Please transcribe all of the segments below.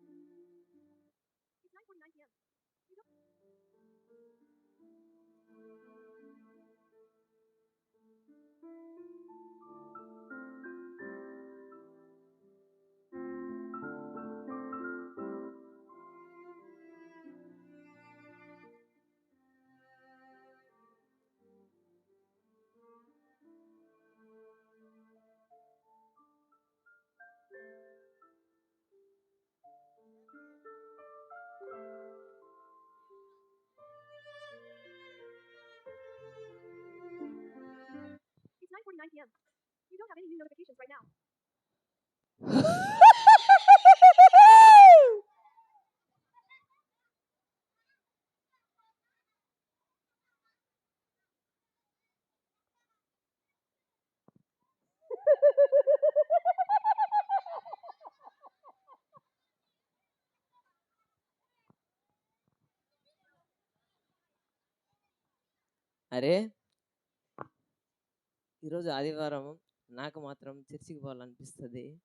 It's 9:49 p.m. You 9:49 p.m. You don't have any new notifications right now. అరే ఈరోజు ఆదివారం నాకు మాత్రం చర్చికి పోవాలనిపిస్తుంది.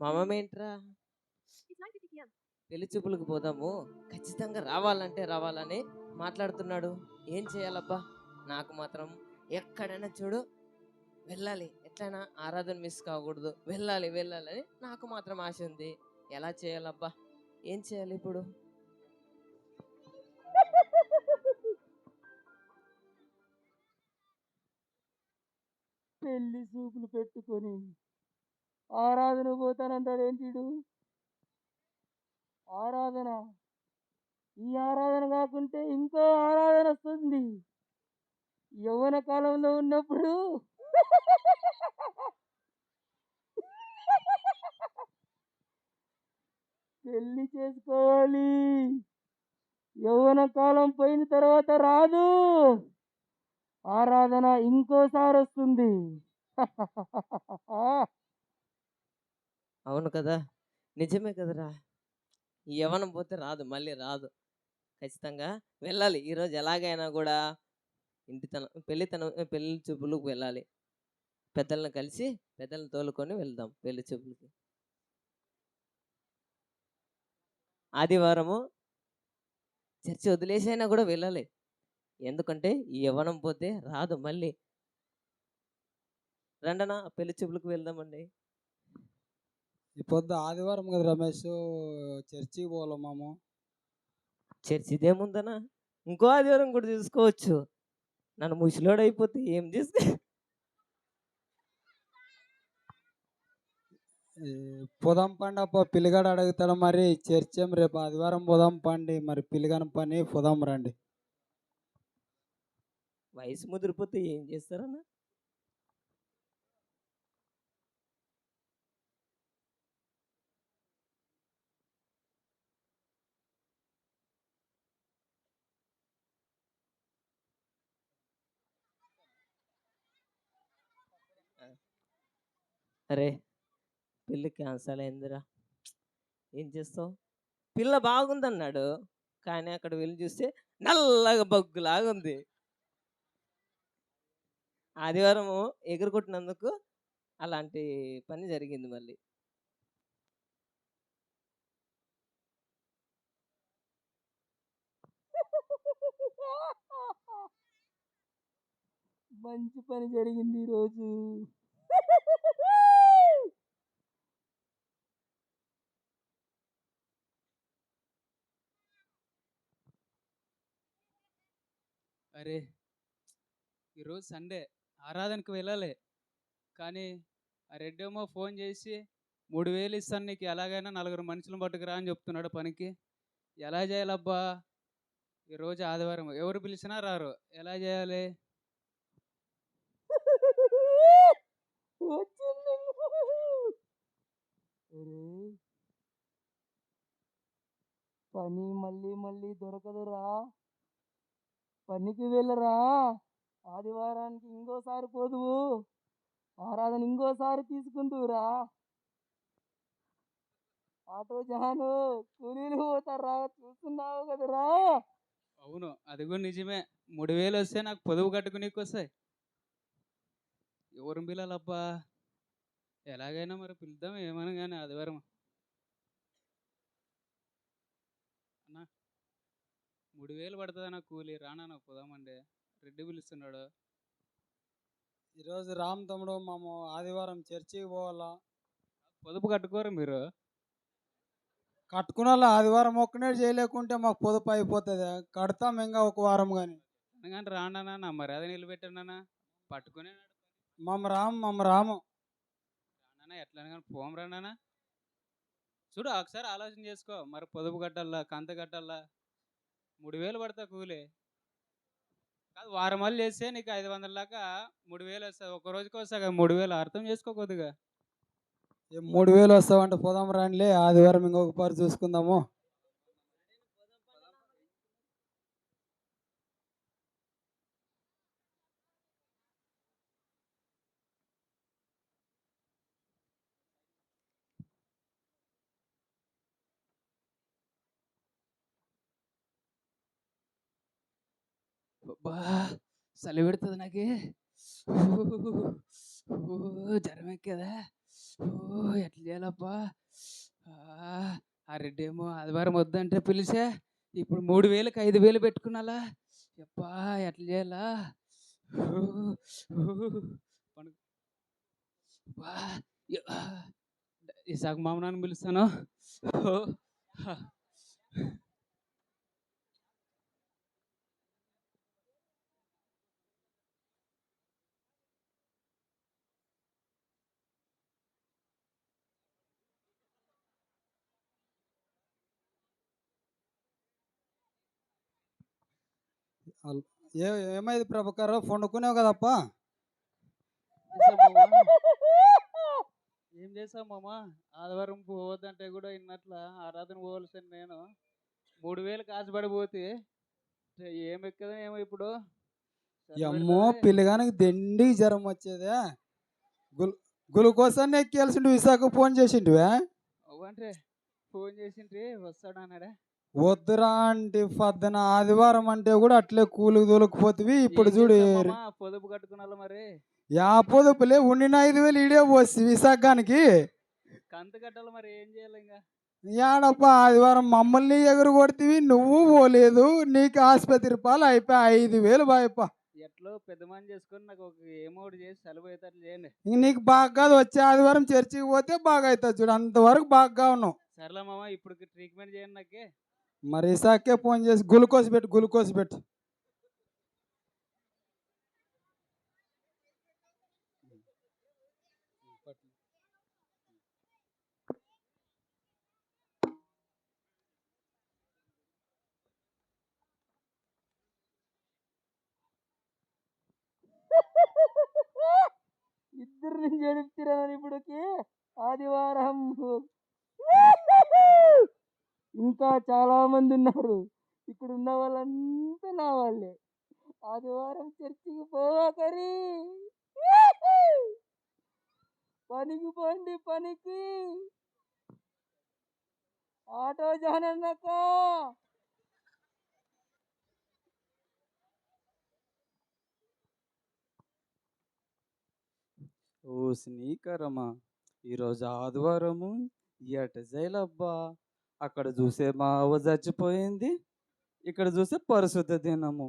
మా అమ్మ ఏంట్రా? It's 9:50 p.m. పెళ్ళి చూపులకు పోదాము. ఖచ్చితంగా రావాలంటే రావాలని మాట్లాడుతున్నాడు. ఏం చేయాలబ్బా? నాకు మాత్రం ఎక్కడైనా చూడు వెళ్ళాలి. ఎట్లయినా ఆరాధన మిస్ కాకూడదు. వెళ్ళాలి వెళ్ళాలని నాకు మాత్రం ఆశ ఉంది. ఎలా చేయాలబ్బా? ఏం చేయాలి ఇప్పుడు? పెళ్ళి చూపులు పెట్టుకొని ఆరాధన పోతానంటాడు ఏంటిడు ఆరాధన. ఈ ఆరాధన కాకుంటే ఇంకో ఆరాధన వస్తుంది. యవ్వన కాలంలో ఉన్నప్పుడు పెళ్ళి చేసుకోవాలి. యవ్వన కాలం పోయిన తర్వాత రాదు. ఆరాధన ఇంకోసారి వస్తుంది. అవును కదా! నిజమే కదరా! ఈ యవ్వనం పోతే రాదు మళ్ళీ రాదు. ఖచ్చితంగా వెళ్ళాలి. ఈరోజు ఎలాగైనా కూడా ఇంటితనం పెళ్ళితనం పెళ్ళి చూపులకు వెళ్ళాలి. పెద్దలను కలిసి పెద్దలను తోలుకొని వెళ్దాం పెళ్ళి చూపులకి. ఆదివారము చర్చి వదిలేసైనా కూడా వెళ్ళాలి. ఎందుకంటే ఈ యవ్వనం పోతే రాదు మళ్ళీ. రండనా పెళ్ళి చూపులకు వెళ్దామండి. ఈ పొద్దు ఆదివారం కదా రమేష్ చర్చికి పోవాలి మాము? చర్చి ఇదేముందనా ఇంకో ఆదివారం కూడా చూసుకోవచ్చు. నన్ను ముసలోడు అయిపోతే ఏం తీసుకో ఈ పోదాం పండి అప్ప పిల్లగాడు అడుగుతాడు మరి చర్చ్ ఏం రేపు ఆదివారం పోదాం పండి మరి పిల్లగాని పని పోదాం రండి. వయసు ముదిరిపోతే ఏం చేస్తారన్నా? అరే పిల్ల క్యాన్సల్ అయిందిరా. ఏం చేస్తావు? పిల్ల బాగుందన్నాడు కానీ అక్కడ వెళ్ళి చూస్తే నల్లగా బగ్గులాగా ఉంది ఆదివారం ఎగురుకొట్టినందుకు అలాంటి పని జరిగింది మళ్ళీ. మంచి పని జరిగింది ఈరోజు అరే! ఈరోజు సండే. ఆరాధనకు వెళ్ళాలి. కానీ ఆ రెడ్డేమో ఫోన్ చేసి మూడు వేలు ఇస్తాను నీకు ఎలాగైనా నలుగురు మనుషులను పట్టుకురా అని చెప్తున్నాడు పనికి. ఎలా చేయాలబ్బా? ఈరోజు ఆదివారం ఎవరు పిలిచినా రారు. ఎలా చేయాలి? పని మళ్ళీ మళ్ళీ దొరకదురా. పనికి వెళ్ళరా? ఆదివారానికి ఇంకోసారి పోదువు. ఆరాధన ఇంకోసారి తీసుకుందువురా. ఆటో జహాను కూలీలు పోతారా? చూస్తున్నావు కదరా. అవును అది కూడా నిజమే. మూడు వేలు వస్తే నాకు పొదువు కట్టుకునేకి వస్తాయి ఎవరు పిల్లలబ్బా ఎలాగైనా మరి పిలుద్దాం ఏమైనా కానీ ఆదివారం మూడు వేలు పడుతుందన్న కూలి రానా పోదామండి రెడ్డి పిలుస్తున్నాడు ఈరోజు రామ్ తమ్ముడు మేము ఆదివారం చర్చికి పోవాలా? పొదుపు కట్టుకోరు మీరు. కట్టుకున్న వాళ్ళు ఆదివారం ఒక్కనే చేయలేకుంటే మాకు పొదుపు అయిపోతుంది. కడతాం ఇంకా ఒక వారం కానీ ఎందుకంటే రానా నా మర్యాద నిలబెట్టానా పట్టుకునే మమ్మ రాము మమ్మ రాము. రానా ఎట్లా కానీ పోం రానా చూడు ఒకసారి ఆలోచన చేసుకో. మరి పొదుపు కట్టాలా కంత కట్టాలా? మూడు వేలు పడతా కూలి. కాదు వారం వాళ్ళు చేస్తే నీకు ఐదు వందల దాకా మూడు వేలు వస్తుంది ఒక రోజుకి వస్తా కదా మూడు వేలు అర్థం చేసుకో కొద్దిగా. మూడు వేలు వస్తావంటే పోదాం రానిలే ఆదివారం ఇంకొక పారు చూసుకుందాము బా చలి పెడుతుంది నాకే. ఓ జ్వరం ఎక్కేదా? ఓ ఎట్లా చేయాలప్పా ఆ, ఆ రెడ్డి ఏమో ఆదివారం వద్దంటే పిలిచే ఇప్పుడు మూడు వేలకు ఐదు వేలు పెట్టుకున్నాలా? ఎప్పా ఎట్లా చేయాలా? ఓ, ఇసాకు మామనాన్ని పిలుస్తాను. ఏ ఏమైంది ప్రభాకర్? పండుకునేవు కదప్ప? చేసాం మామ? ఏం చేసావు మామ? ఆదివారం పోవద్దంటే కూడా ఇన్నట్ల ఆరాధన పోవలసిన నేను. మూడు వేలు కాసుపడిపోతే ఏం ఎక్కదో ఏమో ఇప్పుడు. అమ్మో పిల్లగానికి దండికి జ్వరం వచ్చేదే. గుల్ గులుకోసాన్ని ఎక్కేయాల్సిండు విశాఖ ఫోన్ చేసిండువే. అంటే ఫోన్ చేసింటి వస్తాడు అన్నాడా. వద్దురా అంటే పద్దన ఆదివారం అంటే కూడా అట్లే కూలికి దొలకపోతివి ఇప్పుడు చూడు? పొదుపు కట్టుకున్నా మరి? యా పొదుపులే ఉండిన ఐదు వేలు ఇడే పోసి విశాఖానికి. కంత కట్టాలి మరి ఏం చేయాలి ఇంకా? యాడప్ప ఆదివారం మమ్మల్ని ఎగురు కొడితివి నువ్వు పోలేదు నీకు ఆసుపత్రి పాలు అయిపోయి ఐదు వేలు బాయప్ప. ఎట్లో పెద్ద మని చేసుకొని నాకు ఒక ఏమో ఒకటి చేసి సెలవు అవుతారు చేయండి నీకు బాగా కాదు వచ్చే ఆదివారం చర్చికి పోతే బాగా అవుతుంది చూడు అంతవరకు బాగా ఉన్నావు సర్లే మామ ఇప్పుడు ట్రీట్మెంట్ చేయండి నాకే. మరి ఇసాకే ఫోన్ చేసి గ్లూకోజ్ పెట్టు గ్లూకోజ్ పెట్టు. ఇద్దరిని జడుపుతున్నాను ఇప్పుడుకి. ఆదివారం. ఇంకా చాలా మంది ఉన్నారు ఇక్కడ ఉన్న వాళ్ళంతా నా వాళ్ళే. ఆదివారం చర్చికి పోవాకరి. పనికి పోండి పనికి. ఆటో జానన్నక్క ఓ స్నీకరమా ఈరోజు ఆదివారము ఎట జైలబ్బా. అక్కడ చూసే మా అవ్వ చచ్చిపోయింది. ఇక్కడ చూసే పరిశుద్ధ దినము.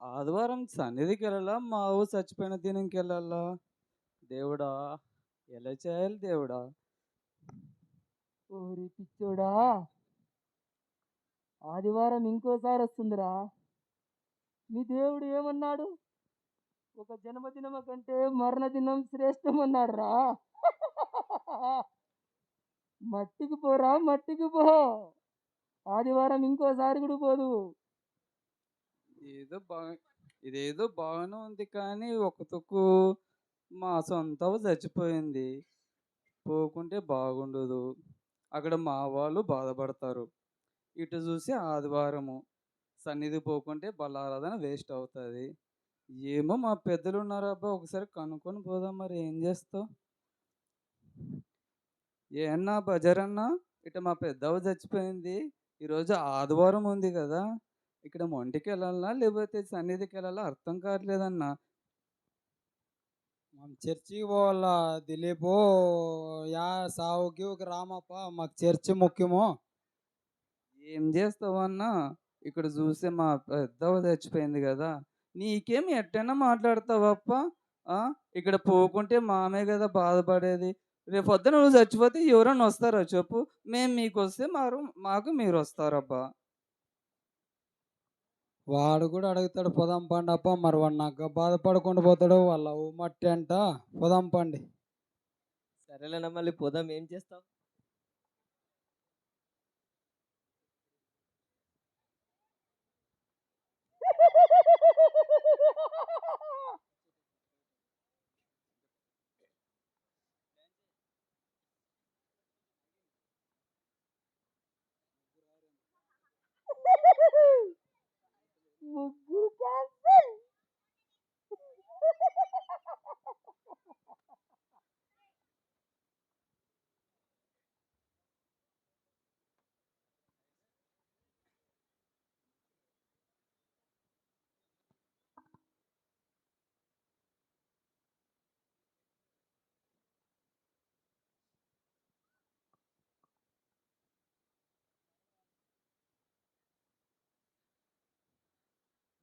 ఆదివారం సన్నిధికి వెళ్ళాలా మా అవ్వ చచ్చిపోయిన దినంకి వెళ్ళాలా దేవుడా ఎలా చేయాలి దేవుడా? ఓరి పిచ్చోడా! ఆదివారం ఇంకోసారి వస్తుందిరా. మీ దేవుడు ఏమన్నాడు? ఒక జన్మదినమ కంటే మరణదినం శ్రేష్టం రా మట్టికి పోరా మట్టికి పో. ఆదివారం ఇంకోసారి కూడా పోదు. ఏదో బాగా ఇదేదో బాగానే ఉంది కానీ ఒక తొక్కు మా సొంత చచ్చిపోయింది. పోకుంటే బాగుండదు. అక్కడ మా వాళ్ళు బాధపడతారు. ఇటు చూసి ఆదివారము. సన్నిధి పోకుంటే బలారాధన వేస్ట్ అవుతుంది. ఏమో మా పెద్దలు ఉన్నారు అబ్బా ఒకసారి కనుక్కొని పోదాం మరి ఏం చేస్తావు? ఏమన్నా బజారన్నా ఇట మా పెద్దవ చచ్చిపోయింది. ఈరోజు ఆదివారం ఉంది కదా ఇక్కడ మొంటికి వెళ్ళాలా లేకపోతే సన్నిధికి వెళ్ళాలా? అర్థం కావట్లేదన్నా. మనం చర్చికి పోవాలా? దిలీపు యా సావుకి ఒక రామప్ప మాకు చర్చి ముఖ్యము. ఏం చేస్తావన్నా? ఇక్కడ చూస్తే మా పెద్దవ చచ్చిపోయింది కదా. నీకేం ఎట్టైనా మాట్లాడతావప్ప? ఇక్కడ పోకుంటే మామే కదా బాధపడేది. రేపు పొద్దున నువ్వు చచ్చిపోతే ఎవరైనా వస్తారో చెప్పు? మేము మీకు వస్తే మారు మాకు మీరు వస్తారబ్బా వాడు కూడా అడుగుతాడు పొదం పండి అప్ప మరి వాడు నాకు బాధపడకుండా పోతాడు వాళ్ళ మట్టి అంట పొదం పండి. సరేలేనా మళ్ళీ పోదాం ఏం చేస్తావు?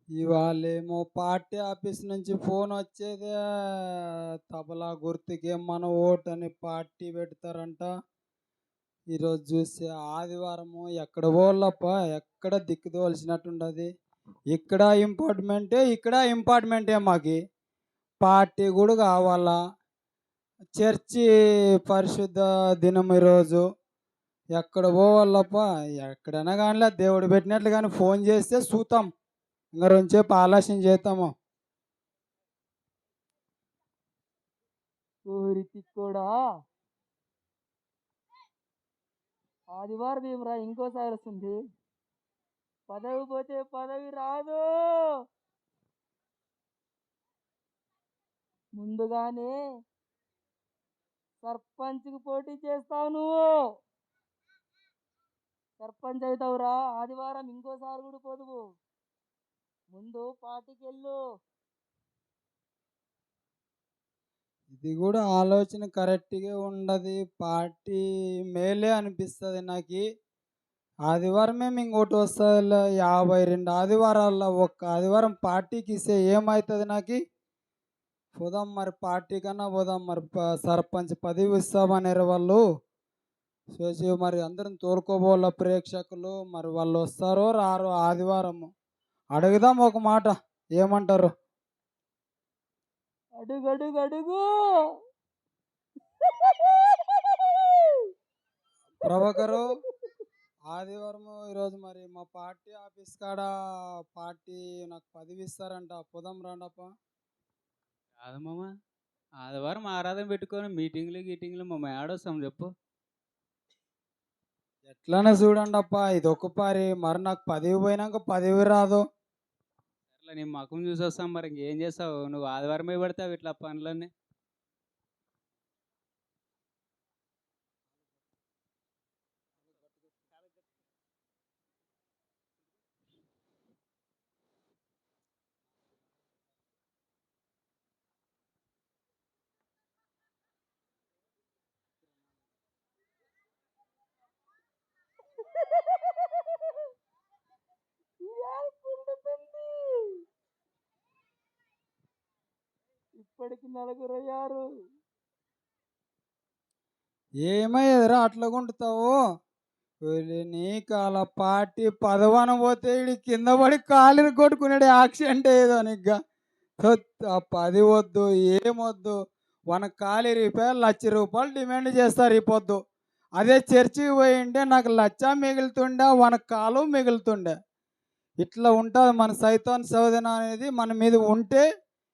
ఇవాళేమో పార్టీ ఆఫీస్ నుంచి ఫోన్ వచ్చేదే. తబలా గుర్తుకి మన ఓటు అని పార్టీ పెడతారంట. ఈరోజు చూస్తే ఆదివారము ఎక్కడ పోలప్ప ఎక్కడ దిక్కుదోల్సినట్టుండదు ఇక్కడ ఇంపార్ట్మెంటే ఇక్కడ ఇంపార్ట్మెంటే మాకి. పార్టీ కూడా కావాలా? చర్చి పరిశుద్ధ దినం ఈరోజు. ఎక్కడ పోవాలప్ప? ఎక్కడైనా కానీ దేవుడు పెట్టినట్లు కానీ ఫోన్ చేస్తే చూతాం ఇంకా రెండుసేపు ఆలస్యం చేస్తాము ఊరికి కూడా. ఆదివారం ఏమిరా ఇంకోసారి వస్తుంది. పదవి పోతే పదవి రాదు. ముందుగానే సర్పంచ్కి పోటీ చేస్తావు నువ్వు. సర్పంచ్ అవుతావురా ఆదివారం ఇంకోసారి కూడా పోదువు. ముందు పార్టీకి ఇది కూడా ఆలోచన కరెక్ట్గా ఉండదు. పార్టీ మేలే అనిపిస్తుంది నాకు. ఆదివారమే ఇంకోటి వస్తుంది యాభై రెండు ఆదివారాల్లో ఒక్క ఆదివారం పార్టీకి ఇస్తే ఏమవుతుంది నాకు? పోదాం మరి పార్టీ కన్నా పోదాం మరి సర్పంచ్ పదవి ఇస్తామనేరు వాళ్ళు. చూసి మరి అందరం తోలుకోబోళ్ళ ప్రేక్షకులు. మరి వాళ్ళు వస్తారో రారో ఆదివారం అడుగుదాం ఒక మాట. ఏమంటారు? అడుగు అడుగు అడుగు. ప్రభాకరు ఆదివారం ఈరోజు మరి మా పార్టీ ఆఫీస్ కాడ పార్టీ నాకు పదవి ఇస్తారంట పోదాం రాండప్ప. కాదు మామ ఆదివారం ఆరాధన పెట్టుకొని మీటింగ్లు గీటింగ్లు మా మేడొస్తాం చెప్పు. ఎట్లనే చూడండి అప్ప ఇది ఒక పారి. మరి నాకు పదవి పోయినాక పదవి రాదు. అట్లా నీ మకం చూసి వస్తాం మరి ఇంకేం చేస్తావు? నువ్వు ఆదివారమే పడతావు ఇట్లా పనులన్నీ? ఇప్పటికి నలుగురు అయ్యారు. అట్లా గుంటుతావు? నీకు అలా పార్టీ పదవన పోతే ఇడి కింద పడి కాలిని కొట్టుకునేది యాక్సిడెంట్ ఏదో నీకు ఆ పది వద్దు ఏమొద్దు వన కాలి రిపేర్ లక్ష రూపాయలు డిమాండ్ చేస్తారు ఈ పొద్దు. అదే చర్చికి పోయింటే నాకు లచ్చ మిగులుతుండే వన కాలు మిగులుతుండే. ఇట్లా ఉంటుంది మన సైతాన్ శోధన అనేది మన మీద ఉంటే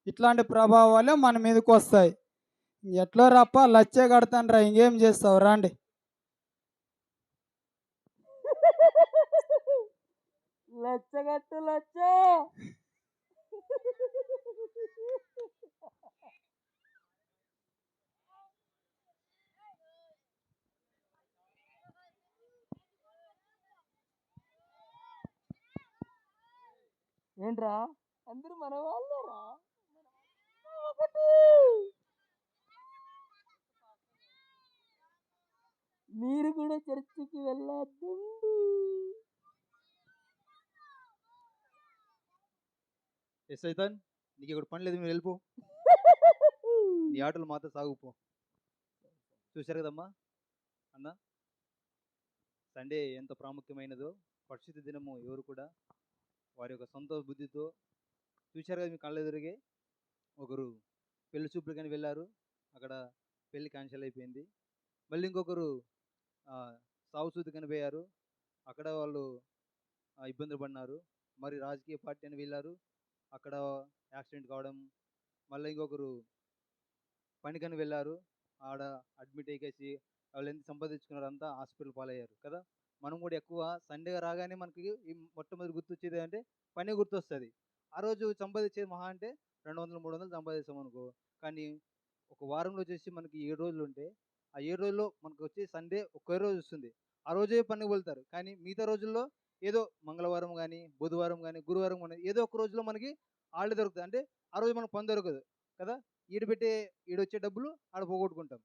ఇట్లాంటి ప్రభావాలే మన మీదకి వస్తాయి. ఎట్లా రప్ప లచ్చే కడతాను రా ఇంకేం చేస్తావు? రాండి. లచ్చగట్టు లచ్చ. ఏంట్రా? అందరూ మన వాళ్ళరా మీరు కూడా చర్చికి వెళ్ళొద్దండి. ఎస్ సైతాన్ నీకు ఇక్కడ పని లేదు మీరు వెళ్ళిపో. నీ ఆటలు మాత్రం సాగుపో. చూశారు కదమ్మా? అన్న సండే ఎంత ప్రాముఖ్యమైనదో పరిశుద్ధ దినము ఎవరు కూడా వారి యొక్క సొంత బుద్ధితో చూశారు కదా మీ కళ్ళ ఎదురుగే ఒకరు పెళ్ళి చూపులు కానీ వెళ్ళారు. అక్కడ పెళ్ళి క్యాన్సిల్ అయిపోయింది. మళ్ళీ ఇంకొకరు ఆ, కానీ పోయారు. అక్కడ వాళ్ళు ఇబ్బందులు పడినారు. మరి రాజకీయ పార్టీ అని వెళ్ళారు. అక్కడ యాక్సిడెంట్ కావడం. మళ్ళీ ఇంకొకరు పనికని వెళ్ళారు. ఆడ అడ్మిట్ అయ్యేసి వాళ్ళు ఎంత సంపాదించుకున్నారు అంతా హాస్పిటల్ పాలయ్యారు కదా. మనం కూడా ఎక్కువ సండే రాగానే మనకి మొట్టమొదటి గుర్తొచ్చేది అంటే పని గుర్తొస్తుంది. ఆ రోజు సంపాదించేది మహా అంటే రెండు వందలు మూడు వందలు సంపాదిస్తాం అనుకో కానీ ఒక వారంలో వచ్చేసి మనకి ఏడు రోజులు ఉంటే ఆ ఏడు రోజుల్లో మనకు వచ్చి సండే ఒకే రోజు వస్తుంది. ఆ రోజే పనికి వెళ్తారు. కానీ మిగతా రోజుల్లో ఏదో మంగళవారం కానీ బుధవారం కానీ గురువారం కానీ ఏదో ఒక రోజులో మనకి ఆళ్ళు దొరుకుతుంది. అంటే ఆ రోజు మనకు పని దొరకదు కదా. ఈడ పెట్టే ఈడొచ్చే డబ్బులు ఆడ పోగొట్టుకుంటాం.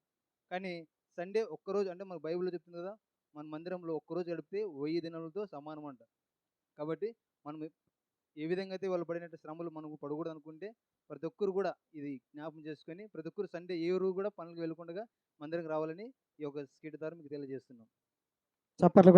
కానీ సండే ఒక్కరోజు అంటే మన బైబిల్లో చెప్తుంది కదా మన మందిరంలో ఒక్కరోజు గడిపితే వెయ్యి దినాలతో సమానం అంట. కాబట్టి మనం ఏ విధంగా అయితే వాళ్ళు పడినట్టు శ్రమలు మనకు పడకూడదు అనుకుంటే ప్రతి ఒక్కరు కూడా ఇది జ్ఞాపం చేసుకొని ప్రతి ఒక్కరు సండే ఏ రోజు కూడా పనులకు వెళ్ళకుండా మందిరకు రావాలని ఈ యొక్క స్కీట్ ద్వారా మీకు తెలియజేస్తున్నాం. చప్పట్లు